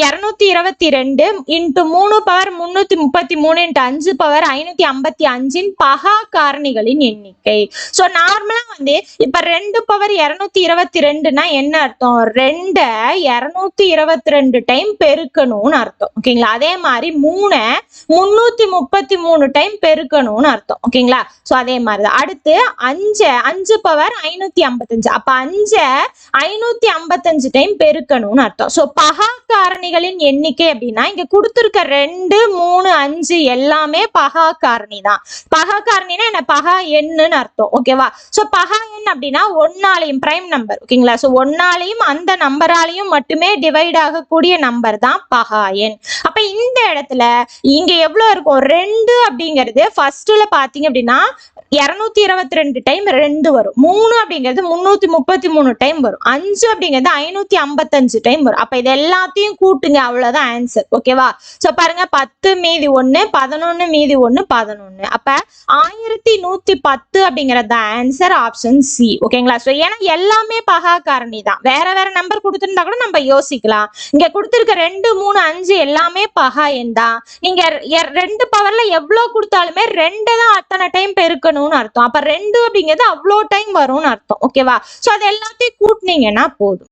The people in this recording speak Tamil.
இருநூத்தி இருபத்தி ரெண்டு இன்ட்டு மூணு பவர் முன்னூத்தி முப்பத்தி மூணு இன்ட்டு அஞ்சு பவர் ஐநூத்தி ஐம்பத்தி அஞ்சின் பகா காரணிகளின் எண்ணிக்கை. ஸோ நார்மலா வந்து இப்ப ரெண்டு பவர் இருநூத்தி இருபத்தி ரெண்டுனா என்ன அர்த்தம்? ரெண்ட இருநூத்தி இருபத்தி ரெண்டு டைம் பெருக்கணும்னு அர்த்தம். ஓகேங்களா? அதே மாதிரி மூணை முன்னூத்தி முப்பத்தி மூணு டைம் பெருக்கணும்னு அர்த்தம். ஓகேங்களா? சோ அதே மாதிரிதான் அடுத்து அஞ்சு அஞ்சு பவர் ஐநூத்தி ஐம்பத்தஞ்சு. அப்ப அஞ்சை ஐநூத்தி ஐம்பத்தஞ்சு டைம் பெருக்கணும்னு அர்த்தம். சோ பகா காரணிகளின் எண்ணிக்கை அப்படின்னா இங்க கொடுத்துருக்க ரெண்டு மூணு அஞ்சு எல்லாமே பகா காரணி தான் பகா காரணினா என்ன? பகா எண்ணுன்னு அர்த்தம் ஓகேவா சோ பகா எண் அப்படின்னா ஒன்னாலையும் பிரைம் நம்பர் ஓகேங்களா சோ ஒன்னாலையும் அந்த நம்பராலையும் மட்டுமே டிவைட் ஆகக்கூடிய நம்பர் தான் பகா எண். அப்ப இந்த இடத்துல இங்க எவ்வளவு இருக்கும்? ரெண்டு அப்படிங்கிறது ஃபர்ஸ்ட்ல பாத்தீங்க அப்படின்னா இருநூத்தி இருபத்தி ரெண்டு டைம் ரெண்டு வரும். மூணு அப்படிங்கிறது முன்னூத்தி முப்பத்தி மூணு டைம் வரும். அஞ்சு அப்படிங்கிறது ஐநூத்தி ஐம்பத்தஞ்சு டைம் வரும். அப்ப இது எல்லாத்தையும் கூட்டுங்க. அவ்வளவுதான் ஆன்சர் ஓகேவா சோ பாருங்க. பத்து மீதி ஒண்ணு பதினொன்னு மீதி ஒண்ணு பதினொன்னு. அப்ப ஆயிரத்தி நூத்தி பத்து அப்படிங்கறது தான் ஆன்சர் ஆப்ஷன் சி ஓகேங்களா சோ ஏன்னா எல்லாமே பகா காரணி தான். வேற வேற நம்பர் கொடுத்துருந்தா கூட நம்ம யோசிக்கலாம். இங்க கொடுத்துருக்க ரெண்டு மூணு அஞ்சு எல்லாமே பகா எண் தான். நீங்க ரெண்டு பவர்ல எவ்வளவு கொடுத்தாலுமே ரெண்டு தான் அத்தனை டைம் பெருக்கணும். பண்ணணும்னு அர்த்தம். அப்ப ரெண்டு அப்படிங்கிறது அவ்வளோ டைம் வரும்னு அர்த்தம். ஓகேவா சோ அது எல்லாத்தையும் கூட்டினீங்கன்னா போதும்.